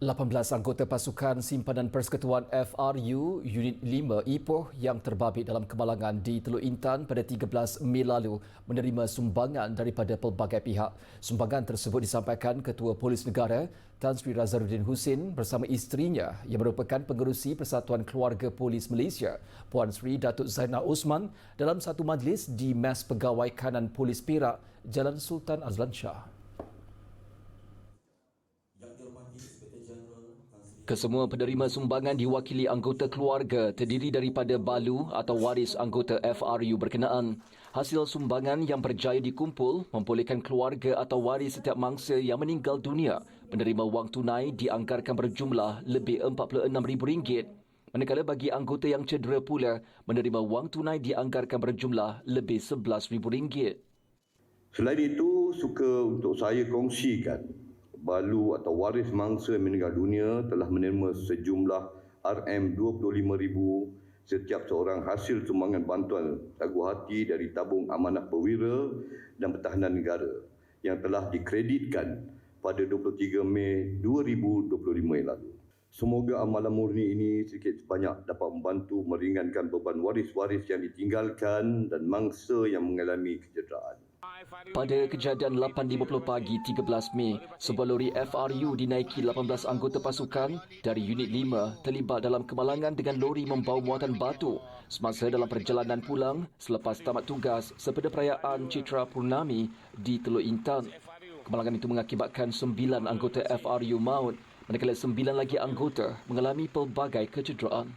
18 anggota pasukan simpanan Persekutuan FRU Unit 5 Ipoh yang terbabit dalam kemalangan di Teluk Intan pada 13 Mei lalu menerima sumbangan daripada pelbagai pihak. Sumbangan tersebut disampaikan Ketua Polis Negara Tan Sri Razaruddin Husin bersama isterinya yang merupakan pengerusi Persatuan Keluarga Polis Malaysia Puan Sri Datuk Zainal Osman dalam satu majlis di Mes Pegawai Kanan Polis Perak Jalan Sultan Azlan Shah. Kesemua penerima sumbangan diwakili anggota keluarga terdiri daripada balu atau waris anggota FRU berkenaan. Hasil sumbangan yang berjaya dikumpul membolehkan keluarga atau waris setiap mangsa yang meninggal dunia menerima wang tunai dianggarkan berjumlah lebih RM46,000. Manakala bagi anggota yang cedera pula menerima wang tunai dianggarkan berjumlah lebih RM11,000. Selain itu, suka untuk saya kongsikan balu atau waris mangsa yang meninggal dunia telah menerima sejumlah RM25,000 setiap seorang hasil sumbangan bantuan taguh hati dari tabung amanah perwira dan pertahanan negara yang telah dikreditkan pada 23 Mei 2025 yang lalu. Semoga amalan murni ini sedikit sebanyak dapat membantu meringankan beban waris-waris yang ditinggalkan dan mangsa yang mengalami kecederaan. Pada kejadian 8.50 pagi 13 Mei, sebuah lori FRU dinaiki 18 anggota pasukan dari Unit 5 terlibat dalam kemalangan dengan lori membawa muatan batu semasa dalam perjalanan pulang selepas tamat tugas sepada perayaan Citra Purnami di Teluk Intan. Kemalangan itu mengakibatkan 9 anggota FRU maut manakala 9 lagi anggota mengalami pelbagai kecederaan.